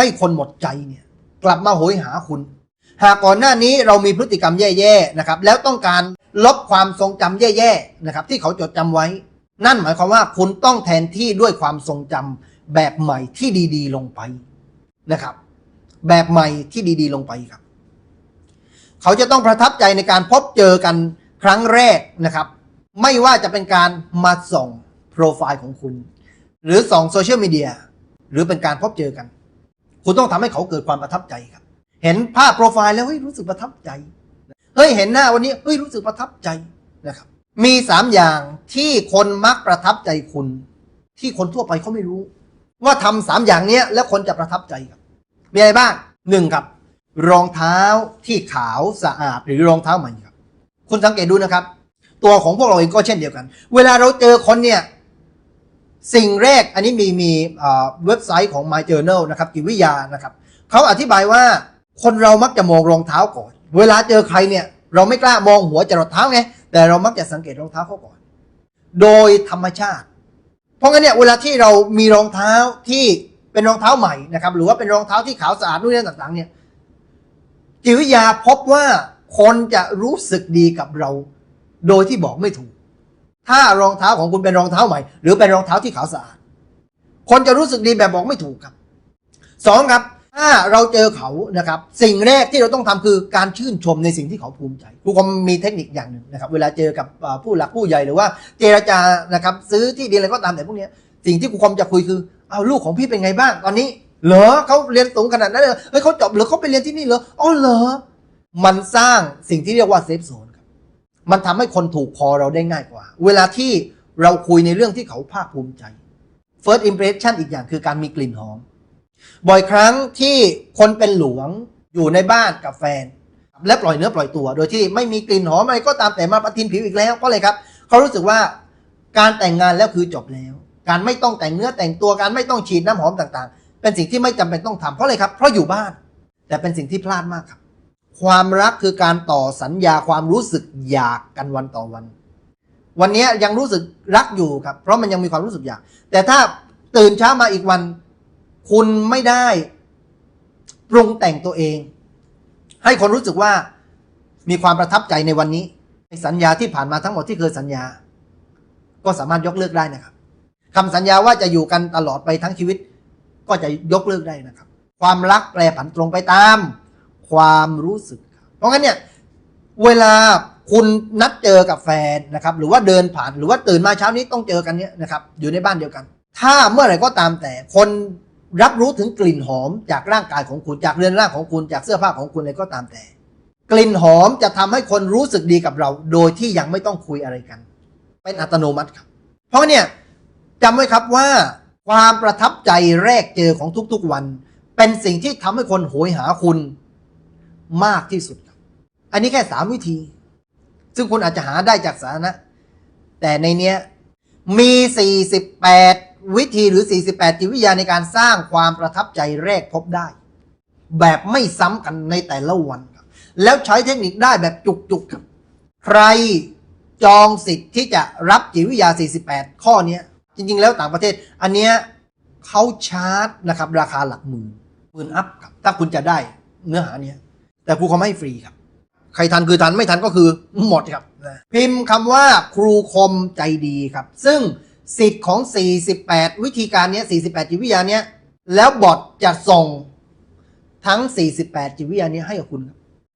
ให้คนหมดใจเนี่ยกลับมาโหยหาคุณ หากก่อนหน้านี้เรามีพฤติกรรมแย่ๆนะครับ แล้วต้องการลบความทรงจำแย่ๆนะครับ ที่เขาจดจำไว้ นั่นหมายความว่าคุณต้องแทนที่ด้วยความทรงจำแบบใหม่ที่ดีๆ ลงไปนะครับ แบบใหม่ที่ดีๆ ลงไปครับ เขาจะต้องประทับใจในการพบเจอกันครั้งแรกนะครับ ไม่ว่าจะเป็นการมาส่องโปรไฟล์ของคุณ หรือส่องโซเชียลมีเดียหรือเป็นการพบเจอกัน คุณต้องทำให้เขาเกิดความประทับใจครับ เห็นภาพโปรไฟล์แล้วเฮ้ยรู้สึกประทับใจเฮ้ยเห็นหน้าวันนี้เฮ้ยรู้สึกประทับใจนะครับ มีสามอย่างที่คนมักประทับใจคุณ ที่คนทั่วไปเขาไม่รู้ ว่าทำสามอย่างเนี้ยแล้วคนจะประทับใจครับ มีอะไรบ้างหนึ่งครับ รองเท้าที่ขาวสะอาดหรือรองเท้าใหม่ครับ คุณสังเกตดูนะครับ ตัวของพวกเราเองก็เช่นเดียวกัน เวลาเราเจอคนเนี่ย สิ่งแรกอันนี้มีมีเว็บไซต์ของ My Journal นะครับจิตวิทยานะครับเขาอธิบายว่าคนเรามักจะมองรองเท้าก่อน เวลาเจอใครเนี่ย เราไม่กล้ามองหัวจรดเท้าไงแต่เรามักจะสังเกตรองเท้าเขาก่อน โดยธรรมชาติ เพราะงั้นเนี่ยเวลาที่เรามีรองเท้าที่เป็นรองเท้าใหม่นะครับหรือว่าเป็นรองเท้าที่ขาวสะอาดนู่นนี่ต่าง ๆ เนี่ยจิตวิทยาพบว่าคนจะรู้สึกดีกับเรา โดยที่บอกไม่ถูก ถ้ารองเท้าของคุณเป็นรองเท้าใหม่ หรือเป็นรองเท้าที่ขาวสะอาด คนจะรู้สึกดีแบบบอกไม่ถูกครับสองครับ ถ้าเราเจอเขานะครับ สิ่งแรกที่เราต้องทำคือการชื่นชมในสิ่งที่เขาภูมิใจครูคมมีเทคนิคอย่างหนึ่งนะครับ เวลาเจอกับผู้หลักผู้ใหญ่หรือว่าเจรจานะครับ ซื้อที่ดินอะไรก็ตามแต่พวกนี้สิ่งที่ครูคมจะคุยคือเอาลูกของพี่เป็นไงบ้างตอนนี้เหรอเขาเรียนสูงขนาดนั้นเลยเฮ้ยเขาจบหรือเขาไปเรียนที่นี่เหรออ๋อเหรอมันสร้างสิ่งที่เรียกว่าเซฟโซน มันทำให้คนถูกคอเราได้ง่ายกว่า เวลาที่เราคุยในเรื่องที่เขาภาคภูมิใจ first impression อีกอย่างคือการมีกลิ่นหอม บ่อยครั้งที่คนเป็นหลวงอยู่ในบ้านกับแฟน และปล่อยเนื้อปล่อยตัว โดยที่ไม่มีกลิ่นหอมอะไรก็ตามแต่มาปะทินผิวอีกแล้วก็เลยครับ เขารู้สึกว่าการแต่งงานแล้วคือจบแล้ว การไม่ต้องแต่งเนื้อแต่งตัวการไม่ต้องฉีดน้ำหอมต่างๆ เป็นสิ่งที่ไม่จำเป็นต้องทำเพราะอะไรครับ เพราะอยู่บ้าน แต่เป็นสิ่งที่พลาดมากครับ ความรักคือการต่อสัญญาความรู้สึกอยากกันวันต่อวัน วันนี้ยังรู้สึกรักอยู่ครับ เพราะมันยังมีความรู้สึกอยาก แต่ถ้าตื่นเช้ามาอีกวัน คุณไม่ได้ปรุงแต่งตัวเอง ให้คนรู้สึกว่ามีความประทับใจในวันนี้ในสัญญาที่ผ่านมาทั้งหมดที่เคยสัญญา ก็สามารถยกเลิกได้นะครับคำสัญญาว่าจะอยู่กันตลอดไปทั้งชีวิต ก็จะยกเลิกได้นะครับ ความรักแปรผันตรงไปตาม ความรู้สึก เพราะงั้นเนี่ยเวลาคุณนัดเจอกับแฟนนะครับ หรือว่าเดินผ่านหรือว่าตื่นมาเช้านี้ต้องเจอกันเนี่ยนะครับอยู่ในบ้านเดียวกัน ถ้าเมื่อไหร่ก็ตามแต่คนรับรู้ถึงกลิ่นหอมจากร่างกายของคุณจากเรือนร่างของคุณจากเสื้อผ้าของคุณอะไรก็ตามแต่ กลิ่นหอมจะทำให้คนรู้สึกดีกับเรา โดยที่ยังไม่ต้องคุยอะไรกัน เป็นอัตโนมัติครับ เพราะเนี่ยจำไว้ครับว่าความประทับใจแรกเจอของทุกๆวัน เป็นสิ่งที่ทำให้คนโหยหาคุณ มากที่สุด อันนี้แค่สามวิธี ซึ่งคุณอาจจะหาได้จากสาธารณะแต่ในเนี้ยมี 48 วิธีหรือ 48 จิตวิทยาในการสร้างความประทับใจแรกพบได้ แบบไม่ซ้ำกันในแต่ละวันครับ แล้วใช้เทคนิคได้แบบจุกๆครับ ใครจองสิทธิ์ที่จะรับจิตวิทยา 48 ข้อนี้จริงๆ แล้วต่างประเทศ อันเนี้ยเขาชาร์จนะครับ ราคาหลักหมื่นหมื่นอัพครับ ถ้าคุณจะได้เนื้อหาเนี้ย แต่ครูเขาไม่ให้ฟรีครับ ใครทันคือทันไม่ทันก็คือหมดครับนะพิมพ์คำว่าครูคมใจดีครับ ซึ่งสิทธิ์ของ 48 วิธีการเนี้ย48 จิตวิทยาเนี้ยแล้วบอทจะส่งทั้ง 48 จิตวิทยานี้ให้กับคุณครับ